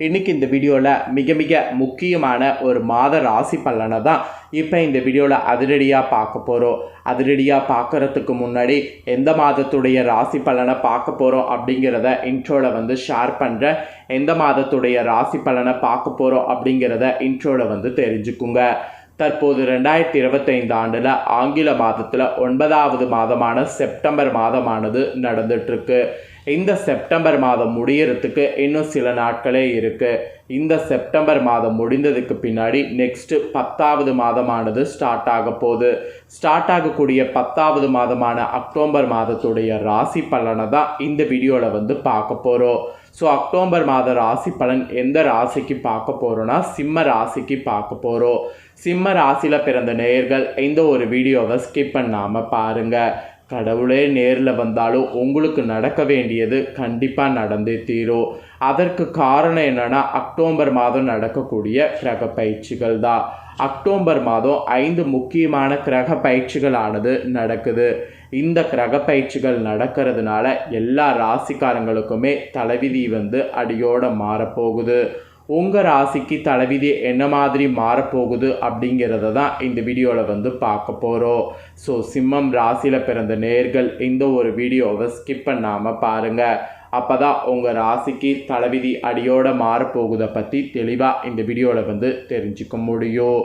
இன்றைக்கி இந்த வீடியோவில் மிக மிக முக்கியமான ஒரு மாத ராசி பலனை தான் இப்போ இந்த வீடியோவில் அதிரடியாக பார்க்க போகிறோம் அதிரடியாக பார்க்குறதுக்கு முன்னாடி எந்த மாதத்துடைய ராசி பலனை பார்க்க போகிறோம் அப்படிங்கிறத இன்ட்ரோவில் வந்து ஷேர் பண்ணுறேன் எந்த மாதத்துடைய ராசி பலனை பார்க்க போகிறோம் அப்படிங்கிறத இன்ட்ரோவில் வந்து தெரிஞ்சுக்குங்க. தற்போது ரெண்டாயிரத்தி இருபத்தைந்து ஆண்டில் ஆங்கில மாதத்தில் ஒன்பதாவது மாதமான செப்டம்பர் மாதமானது நடந்துட்டுருக்கு இந்த செப்டம்பர் மாதம் முடியறதுக்கு இன்னும் சில நாட்களே இருக்குது இந்த செப்டம்பர் மாதம் முடிந்ததுக்கு பின்னாடி நெக்ஸ்ட்டு பத்தாவது மாதமானது ஸ்டார்ட் ஆக போகுது. ஸ்டார்ட் ஆகக்கூடிய பத்தாவது மாதமான அக்டோபர் மாதத்துடைய ராசி பலனை தான் இந்த வீடியோவில் வந்து பார்க்க போகிறோம் ஸோ அக்டோபர் மாத ராசி பலன் எந்த ராசிக்கு பார்க்க போகிறோன்னா சிம்ம ராசிக்கு பார்க்க போகிறோம் சிம்ம ராசியில் பிறந்த நேயர்கள் இந்த ஒரு வீடியோவை ஸ்கிப் பண்ணாமல் பாருங்கள் கடவுளே நேரில் வந்தாலும் உங்களுக்கு நடக்க வேண்டியது கண்டிப்பாக நடந்தே தீரும் அதற்கு காரணம் என்னென்னா அக்டோபர் மாதம் நடக்கக்கூடிய கிரக பயிற்சிகள் தான். அக்டோபர் மாதம் ஐந்து முக்கியமான கிரக பயிற்சிகளானது நடக்குது. இந்த கிரக பயிற்சிகள் நடக்கிறதுனால எல்லா ராசிக்காரங்களுக்குமே தலைவிதி வந்து அடியோட மாறப்போகுது. உங்கள் ராசிக்கு தலைவிதி என்ன மாதிரி மாறப்போகுது அப்படிங்கிறத தான் இந்த வீடியோவில் வந்து பார்க்க போகிறோம் ஸோ சிம்மம் ராசியில் பிறந்த நேர்கள் இந்த ஒரு வீடியோவை ஸ்கிப் பண்ணாமல் பாருங்கள் அப்போ தான் உங்கள் ராசிக்கு தலைவிதி அடியோட மாறப்போகுதை பற்றி தெளிவாக இந்த வீடியோவில் வந்து தெரிஞ்சுக்க முடியும்.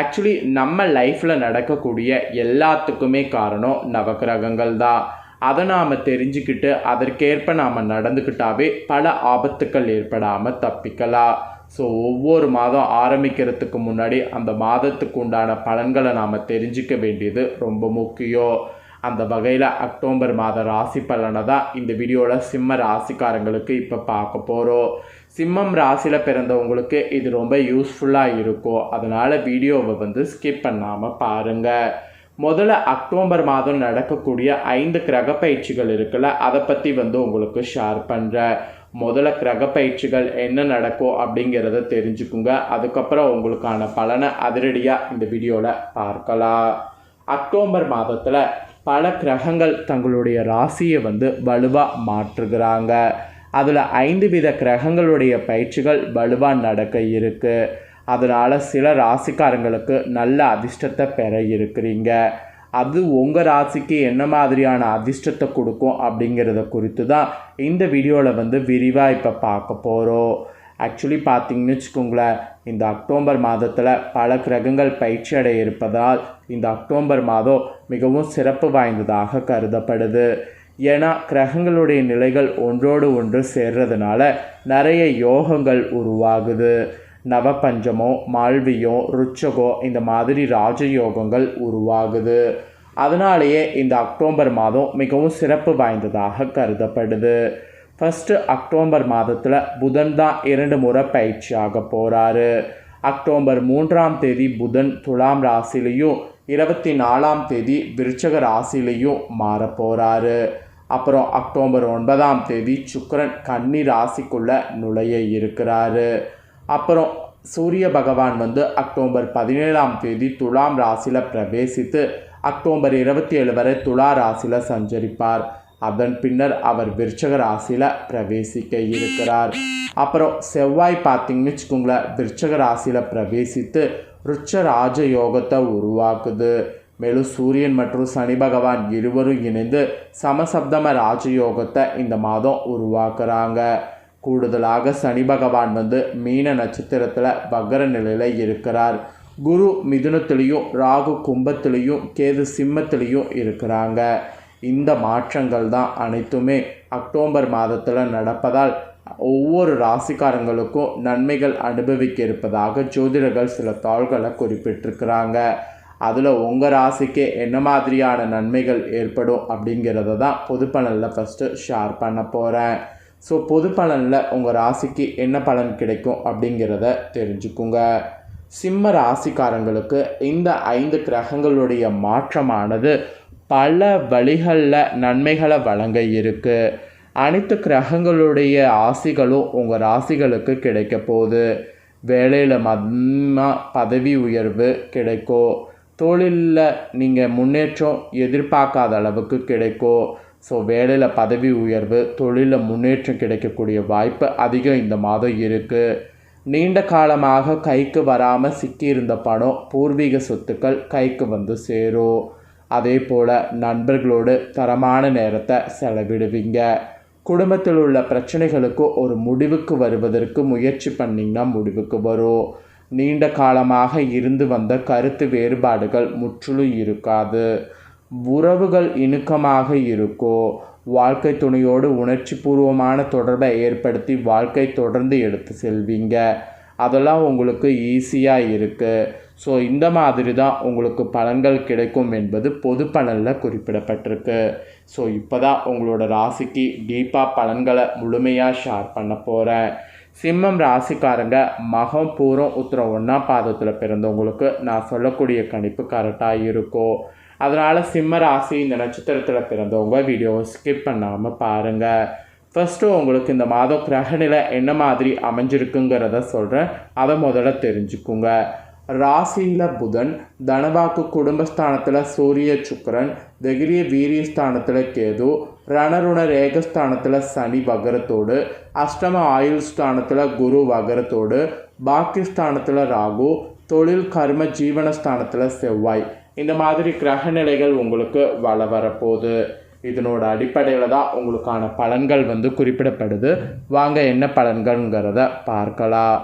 ஆக்சுவலி நம்ம லைஃப்பில் நடக்கக்கூடிய எல்லாத்துக்குமே காரணம் நவகிரகங்கள் தான். அதை நாம் தெரிஞ்சுக்கிட்டு அதற்கேற்ப நாம் நடந்துக்கிட்டாவே பல ஆபத்துக்கள் ஏற்படாமல் தப்பிக்கலாம். ஸோ ஒவ்வொரு மாதம் ஆரம்பிக்கிறதுக்கு முன்னாடி அந்த மாதத்துக்கு உண்டான பலன்களை நாம் தெரிஞ்சிக்க வேண்டியது ரொம்ப முக்கியம். அந்த வகையில் அக்டோபர் மாத ராசி பலனை தான் இந்த வீடியோவில் சிம்ம ராசிக்காரங்களுக்கு இப்போ பார்க்க போகிறோம் சிம்மம் ராசியில் பிறந்தவங்களுக்கு இது ரொம்ப யூஸ்ஃபுல்லாக இருக்கும். அதனால் வீடியோவை வந்து ஸ்கிப் பண்ணாமல் பாருங்கள் முதல்ல அக்டோபர் மாதம் நடக்கக்கூடிய ஐந்து கிரக பயிற்சிகள் இருக்குல்ல அதை பற்றி வந்து உங்களுக்கு ஷேர் பண்ணுறேன் முதல்ல கிரக பயிற்சிகள் என்ன நடக்கும் அப்படிங்கிறத தெரிஞ்சுக்குங்க. அதுக்கப்புறம் உங்களுக்கான பலனை அதிரடியாக இந்த வீடியோவில் பார்க்கலாம். அக்டோபர் மாதத்தில் பல கிரகங்கள் தங்களுடைய ராசியை வந்து வலுவாக மாற்றுகிறாங்க. அதில் ஐந்து வித கிரகங்களுடைய பயிற்சிகள் வலுவாக நடக்க இருக்குது அதனால் சில ராசிக்காரங்களுக்கு நல்ல அதிர்ஷ்டத்தை பெற இருக்கிறீங்க. அது உங்கள் ராசிக்கு என்ன மாதிரியான அதிர்ஷ்டத்தை கொடுக்கும் அப்படிங்கிறத குறித்து தான் இந்த வீடியோவில் வந்து விரிவாக இப்போ பார்க்க போகிறோம் ஆக்சுவலி பார்த்தீங்கன்னு வச்சுக்கோங்களேன் இந்த அக்டோபர் மாதத்தில் பல கிரகங்கள் பயிற்சி அடைய இருப்பதால் இந்த அக்டோபர் மாதம் மிகவும் சிறப்பு வாய்ந்ததாக கருதப்படுது. ஏன்னா கிரகங்களுடைய நிலைகள் ஒன்றோடு ஒன்று சேர்றதுனால நிறைய யோகங்கள் உருவாகுது. நவபஞ்சமோ மால்வியோ ருச்சகோ இந்த மாதிரி ராஜயோகங்கள் உருவாகுது. அதனாலேயே இந்த அக்டோபர் மாதம் மிகவும் சிறப்பு வாய்ந்ததாக கருதப்படுது. ஃபஸ்ட்டு அக்டோபர் மாதத்தில் புதன் தான் இரண்டு முறை பயிற்சியாக போகிறாரு அக்டோபர் மூன்றாம் தேதி புதன் துலாம் ராசிலையும் இருபத்தி நாலாம் தேதி விருச்சக ராசிலையும் மாறப்போகிறாரு அப்புறம் அக்டோபர் ஒன்பதாம் தேதி சுக்கரன் கன்னி ராசிக்குள்ளே நுழைய இருக்கிறாரு. அப்புறம் சூரிய பகவான் வந்து அக்டோபர் பதினேழாம் தேதி துலாம் ராசியில் பிரவேசித்து அக்டோபர் இருபத்தி ஏழு வரை துலா ராசியில் சஞ்சரிப்பார். அதன் பின்னர் அவர் விருச்சக ராசியில் பிரவேசிக்க இருக்கிறார். அப்புறம் செவ்வாய் பார்த்தீங்கன்னு வச்சுக்கோங்களேன் விருச்சக ராசியில் பிரவேசித்து ருச்ச ராஜ யோகத்தை உருவாக்குது. மேலும் சூரியன் மற்றும் சனி பகவான் இருவரும் இணைந்து சமசப்தம ராஜயோகத்தை இந்த மாதம் உருவாக்குறாங்க. கூடுதலாக சனி பகவான் வந்து மீன நட்சத்திரத்தில் வக்கர நிலையில் இருக்கிறார். குரு மிதுனத்துலேயும் ராகு கும்பத்துலேயும் கேது சிம்மத்திலையும் இருக்கிறாங்க. இந்த மாற்றங்கள் தான் அனைத்துமே அக்டோபர் மாதத்தில் நடப்பதால் ஒவ்வொரு ராசிக்காரங்களுக்கும் நன்மைகள் அனுபவிக்க இருப்பதாக ஜோதிடர்கள் சில தாள்களை குறிப்பிட்டிருக்கிறாங்க. அதில் உங்கள் ராசிக்கே என்ன மாதிரியான நன்மைகள் ஏற்படும் அப்படிங்கிறத தான் பொதுப்பணலில் ஃபஸ்ட்டு ஷேர் பண்ண போகிறேன் ஸோ பொது பலனில் உங்கள் ராசிக்கு என்ன பலன் கிடைக்கும் அப்படிங்கிறத தெரிஞ்சுக்குங்க. சிம்ம ராசிக்காரங்களுக்கு இந்த ஐந்து கிரகங்களுடைய மாற்றமானது பல வழிகளில் நன்மைகளை வழங்க இருக்குது அனைத்து கிரகங்களுடைய ஆசிகளும் உங்கள் ராசிகளுக்கு கிடைக்க போகுது. வேலையில் மதிமா பதவி உயர்வு கிடைக்கும். தொழிலில் நீங்கள் முன்னேற்றம் எதிர்பார்க்காத அளவுக்கு கிடைக்கும். ஸோ வேலையில் பதவி உயர்வு தொழிலில் முன்னேற்றம் கிடைக்கக்கூடிய வாய்ப்பு அதிகம் இந்த மாதம் இருக்குது நீண்ட காலமாக கைக்கு வராமல் சிக்கியிருந்த பணம் பூர்வீக சொத்துக்கள் கைக்கு வந்து சேரும். அதே போல் நண்பர்களோடு தரமான நேரத்தை செலவிடுவீங்க. குடும்பத்தில் உள்ள பிரச்சனைகளுக்கு ஒரு முடிவுக்கு வருவதற்கு முயற்சி பண்ணிங்கன்னா முடிவுக்கு வரும். நீண்ட காலமாக இருந்து வந்த கருத்து வேறுபாடுகள் முற்றிலும் இருக்காது. உறவுகள் இணுக்கமாக இருக்கோ வாழ்க்கை துணையோடு உணர்ச்சி பூர்வமான தொடர்பை ஏற்படுத்தி வாழ்க்கை தொடர்ந்து எடுத்து செல்வீங்க. அதெல்லாம் உங்களுக்கு ஈஸியாக இருக்குது ஸோ இந்த மாதிரி தான் உங்களுக்கு பலன்கள் கிடைக்கும் என்பது பொது பலனில் குறிப்பிடப்பட்டிருக்கு. ஸோ இப்போ தான் உங்களோட ராசிக்கு டீப்பாக பலன்களை முழுமையாக ஷேர் பண்ண போகிறேன் சிம்மம் ராசிக்காரங்க மகம் பூரம் உத்திரம் ஒன்றாம் பாதத்தில் பிறந்தவங்களுக்கு நான் சொல்லக்கூடிய கணிப்பு கரெக்டாக இருக்கும் அதனால் சிம்ம ராசி இந்த நட்சத்திரத்தில் பிறந்தவங்க வீடியோவை ஸ்கிப் பண்ணாமல் பாருங்கள் ஃபஸ்ட்டு உங்களுக்கு இந்த மாதம் கிரகநிலை என்ன மாதிரி அமைஞ்சிருக்குங்கிறத சொல்கிறேன் அதை முதல்ல தெரிஞ்சுக்குங்க. ராசியில் புதன் தனவாக்கு குடும்பஸ்தானத்தில் சூரிய சுக்கரன் திகிரிய வீரியஸ்தானத்தில் கேது ரணருண ரேகஸ்தானத்தில் சனி வகரத்தோடு அஷ்டம ஆயுள் ஸ்தானத்தில் குரு வகரத்தோடு பாக்கியஸ்தானத்தில் ராகு தொழில் கர்ம ஜீவனஸ்தானத்தில் செவ்வாய். இந்த மாதிரி கிரக நிலைகள் உங்களுக்கு வள வரப்போகுது. இதனோட அடிப்படையில் தான் உங்களுக்கான பலன்கள் வந்து குறிப்பிடப்படுது. வாங்க என்ன பலன்கள்ங்கிறத பார்க்கலாம்.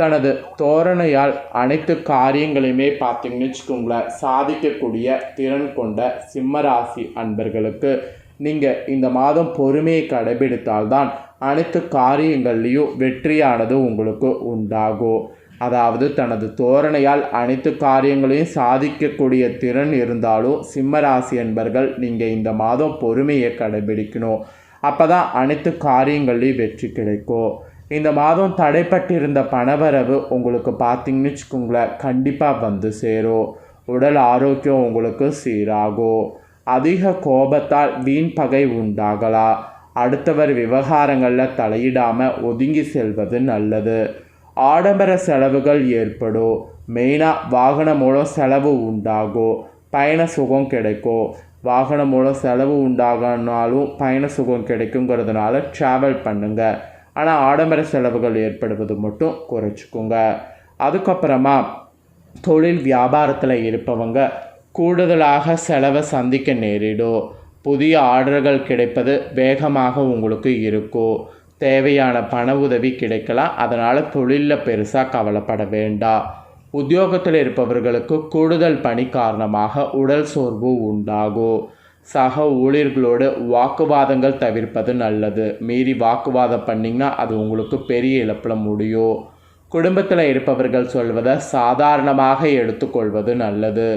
தனது தோரணையால் அனைத்து காரியங்களையுமே பார்த்தீங்கன்னு வச்சுக்கோங்களேன் சாதிக்கக்கூடிய திறன் கொண்ட சிம்மராசி அன்பர்களுக்கு நீங்கள் இந்த மாதம் பொறுமையை கடைபிடித்தால்தான் அனைத்து காரியங்கள்லேயும் வெற்றியானது உங்களுக்கு உண்டாகும். அதாவது தனது தோரணையால் அனைத்து காரியங்களையும் சாதிக்கக்கூடிய திறன் இருந்தாலும் சிம்மராசி என்பர்கள் நீங்கள் இந்த மாதம் பொறுமையை கடைபிடிக்கணும். அப்போ தான் அனைத்து காரியங்கள்லேயும் வெற்றி கிடைக்கும். இந்த மாதம் தடைப்பட்டிருந்த பணவரவு உங்களுக்கு பார்த்தீங்கன்னு வச்சுக்கோங்களேன் கண்டிப்பாக வந்து சேரும். உடல் ஆரோக்கியம் உங்களுக்கு சீராகும். அதிக கோபத்தால் வீண் பகை உண்டாகலாம். அடுத்தவர் விவகாரங்களில் தலையிடாமல் ஒதுங்கி செல்வது நல்லது. ஆடம்பர செலவுகள் ஏற்படும் மெயினாக வாகனம் மூலம் செலவு உண்டாகும் பயண சுகம் கிடைக்கும் வாகனம் மூலம் செலவு உண்டாகனாலும் பயண சுகம் கிடைக்குங்கிறதுனால ட்ராவல் பண்ணுங்கள் ஆனால் ஆடம்பர செலவுகள் ஏற்படுவது மட்டும் குறைச்சிக்கோங்க. அதுக்கப்புறமா தொழில் வியாபாரத்தில் இருப்பவங்க கூடுதலாக செலவை சந்திக்க நேரிடும் புதிய ஆர்டர்கள் கிடைப்பது வேகமாக உங்களுக்கு இருக்கும் தேவையான பண உதவி கிடைக்கலாம். அதனால் தொழிலில் பெருசாக கவலைப்பட வேண்டாம் உத்தியோகத்தில் இருப்பவர்களுக்கு கூடுதல் பணி காரணமாக உடல் சோர்வு உண்டாகும். சக ஊழியர்களோடு வாக்குவாதங்கள் தவிர்ப்பது நல்லது. மீறி வாக்குவாதம் பண்ணிங்கன்னா அது உங்களுக்கு பெரிய இழப்பில் முடியும். குடும்பத்தில் இருப்பவர்கள் சொல்வதை சாதாரணமாக எடுத்துக்கொள்வது நல்லது.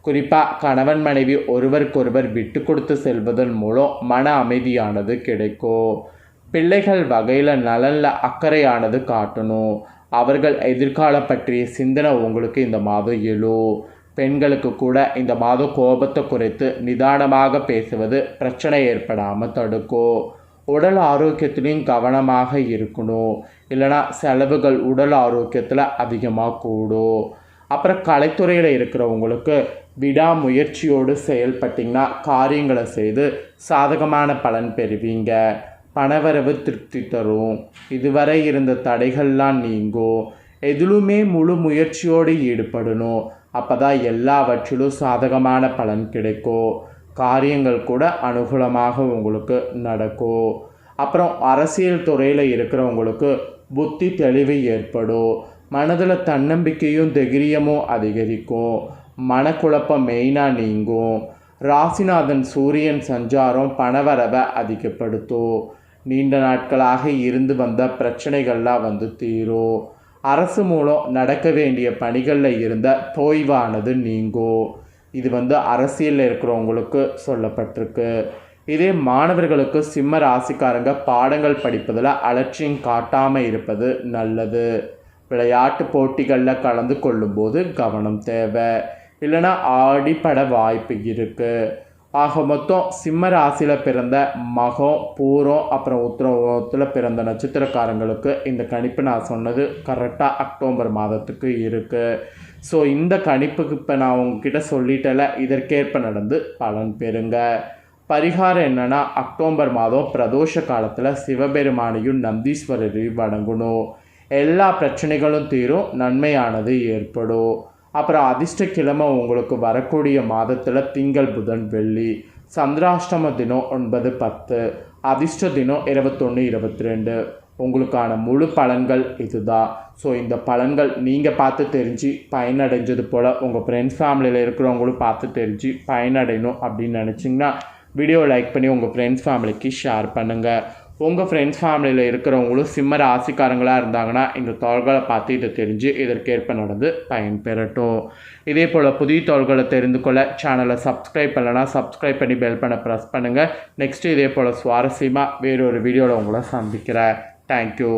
குறிப்பாக கணவன் மனைவி ஒருவருக்கொருவர் விட்டு கொடுத்து செல்வதன் மூலம் மன அமைதியானது கிடைக்கும். பிள்ளைகள் வகையில் நலனில் அக்கறையானது காட்டணும். அவர்கள் எதிர்காலம் பற்றிய சிந்தனை உங்களுக்கு இந்த மாதம் எழும். பெண்களுக்கு கூட இந்த மாதம் கோபத்தை குறைத்து நிதானமாக பேசுவது பிரச்சனை ஏற்படாமல் தடுக்கும். உடல் ஆரோக்கியத்திலையும் கவனமாக இருக்கணும். இல்லைனா செலவுகள் உடல் ஆரோக்கியத்தில் அதிகமாக கூடும். அப்புறம் கலைத்துறையில் இருக்கிறவங்களுக்கு விடாமுயற்சியோடு செயல்பட்டிங்கன்னா காரியங்களை செய்து சாதகமான பலன் பெறுவீங்க. பணவரவு திருப்தி தரும். இதுவரை இருந்த தடைகள்லாம் நீங்கும் எதிலுமே முழு முயற்சியோடு ஈடுபடணும் அப்போ தான் எல்லாவற்றிலும் சாதகமான பலன் கிடைக்கும் காரியங்கள் கூட அனுகூலமாக உங்களுக்கு நடக்கும் அப்புறம் அரசியல் துறையில் இருக்கிறவங்களுக்கு புத்தி தெளிவு ஏற்படும் மனதில் தன்னம்பிக்கையும் தைரியமும் அதிகரிக்கும் மனக்குழப்பம் மெயினாக நீங்கும் ராசிநாதன் சூரியன் சஞ்சாரம் பணவரவை அதிகப்படுத்தும் நீண்ட நாட்களாக இருந்து வந்த பிரச்சனைகள்லாம் வந்து தீரும் அரசு மூலம் நடக்க வேண்டிய பணிகளில் இருந்த தோய்வானது நீங்கும் இது வந்து அரசியலில் இருக்கிறவங்களுக்கு சொல்லப்பட்டிருக்கு. இதே மாணவர்களுக்கு சிம்ம ராசிக்காரங்க பாடங்கள் படிப்பதில் அலட்சியம் காட்டாமல் இருப்பது நல்லது. விளையாட்டு போட்டிகளில் கலந்து கொள்ளும்போது கவனம் தேவை. இல்லைன்னா ஆடிப்பட வாய்ப்பு இருக்குது ஆக மொத்தம் சிம்ம ராசியில் பிறந்த மகம் பூரம் அப்புறம் உத்திரத்தில் பிறந்த நட்சத்திரக்காரங்களுக்கு இந்த கணிப்பு நான் சொன்னது கரெக்டாக அக்டோபர் மாதத்துக்கு இருக்குது ஸோ இந்த கணிப்புக்கு இப்போ நான் உங்ககிட்ட சொல்லிட்டல இதற்கேற்ப நடந்து பலன் பெறுங்க. பரிகாரம் என்னென்னா அக்டோபர் மாதம் பிரதோஷ காலத்தில் சிவபெருமானையும் நந்தீஸ்வரரையும் வணங்கணும். எல்லா பிரச்சனைகளும் தீரும் நன்மையானது ஏற்படும். அப்புறம் அதிர்ஷ்ட கிழமை உங்களுக்கு வரக்கூடிய மாதத்தில் திங்கள் புதன் வெள்ளி. சந்திராஷ்டம தினம் ஒன்பது பத்து. அதிர்ஷ்ட தினம் இருபத்தொன்று இருபத்தி ரெண்டு உங்களுக்கான முழு பலன்கள் இதுதான் ஸோ இந்த பலன்கள் நீங்கள் பார்த்து தெரிஞ்சு பயனடைஞ்சது போல் உங்கள் ஃப்ரெண்ட்ஸ் ஃபேமிலியில் இருக்கிறவங்களும் பார்த்து தெரிஞ்சு பயனடையணும் அப்படின்னு நினச்சிங்கன்னா வீடியோ லைக் பண்ணி உங்கள் ஃப்ரெண்ட்ஸ் ஃபேமிலிக்கு ஷேர் பண்ணுங்கள் உங்கள் ஃப்ரெண்ட்ஸ் ஃபேமிலியில் இருக்கிறவங்களும் சிம்ம ராசிக்காரங்களாக இருந்தாங்கன்னா இந்த தோள்களை பார்த்து இதை தெரிஞ்சு இதற்கேற்ப நடந்து பயன்பெறட்டும். இதே போல் புதிய தோள்களை தெரிந்து கொள்ள சேனலை சப்ஸ்கிரைப் பண்ணலன்னா சப்ஸ்கிரைப் பண்ணி பெல் பண்ண ப்ரெஸ் பண்ணுங்கள் நெக்ஸ்ட்டு இதே போல் சுவாரஸ்யமாக வேறொரு வீடியோவில் உங்களை சந்திக்கிறேன். தேங்க்யூ